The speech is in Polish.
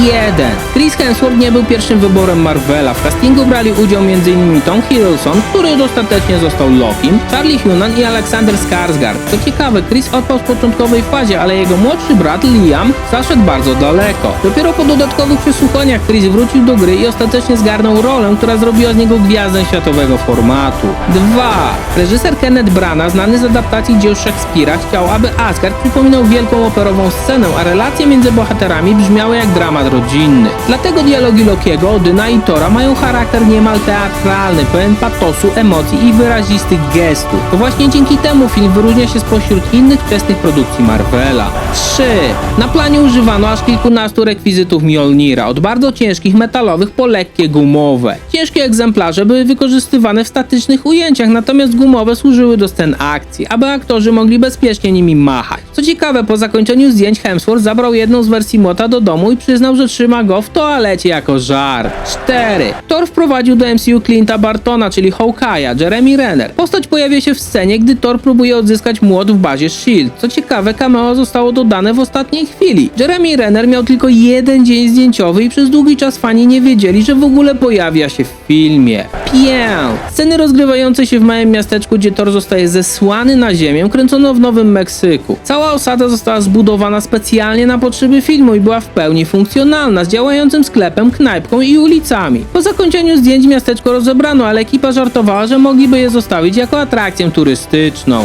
1. Chris Hemsworth nie był pierwszym wyborem Marvela. W castingu brali udział m.in. Tom Hiddleston, który ostatecznie został Lokim, Charlie Hunnam i Alexander Skarsgård. Co ciekawe, Chris odpadł w początkowej fazie, ale jego młodszy brat Liam zaszedł bardzo daleko. Dopiero po dodatkowych przesłuchaniach Chris wrócił do gry i ostatecznie zgarnął rolę, która zrobiła z niego gwiazdę światowego formatu. 2. Reżyser Kenneth Branagh, znany z adaptacji dzieł Szekspira, chciał, aby Asgard przypominał wielką operową scenę, a relacje między bohaterami brzmiały jak dramat rodzinny. Dlatego dialogi Lokiego, Odyna i Tora mają charakter niemal teatralny, pełen patosu, emocji i wyrazistych gestów. To właśnie dzięki temu film wyróżnia się spośród innych wczesnych produkcji Marvela. 3. Na planie używano aż kilkunastu rekwizytów Mjolnira, od bardzo ciężkich metalowych po lekkie gumowe. Ciężkie egzemplarze były wykorzystywane w statycznych ujęciach, natomiast gumowe służyły do scen akcji, aby aktorzy mogli bezpiecznie nimi machać. Co ciekawe, po zakończeniu zdjęć Hemsworth zabrał jedną z wersji młota do domu i przyznał, że trzyma go w toalecie jako żart. 4. Thor wprowadził do MCU Clint'a Bartona, czyli Hawkeye'a, Jeremy Renner. Postać pojawia się w scenie, gdy Thor próbuje odzyskać młot w bazie S.H.I.E.L.D. Co ciekawe, cameo zostało dodane w ostatniej chwili. Jeremy Renner miał tylko jeden dzień zdjęciowy i przez długi czas fani nie wiedzieli, że w ogóle pojawia się w filmie. 5. Sceny rozgrywające się w małym miasteczku, gdzie Thor zostaje zesłany na ziemię, kręcono w Nowym Meksyku. Cała osada została zbudowana specjalnie na potrzeby filmu i była w pełni funkcjonalna, z działającym sklepem, knajpką i ulicami. Po zakończeniu zdjęć miasteczko rozebrano, ale ekipa żartowała, że mogliby je zostawić jako atrakcję turystyczną.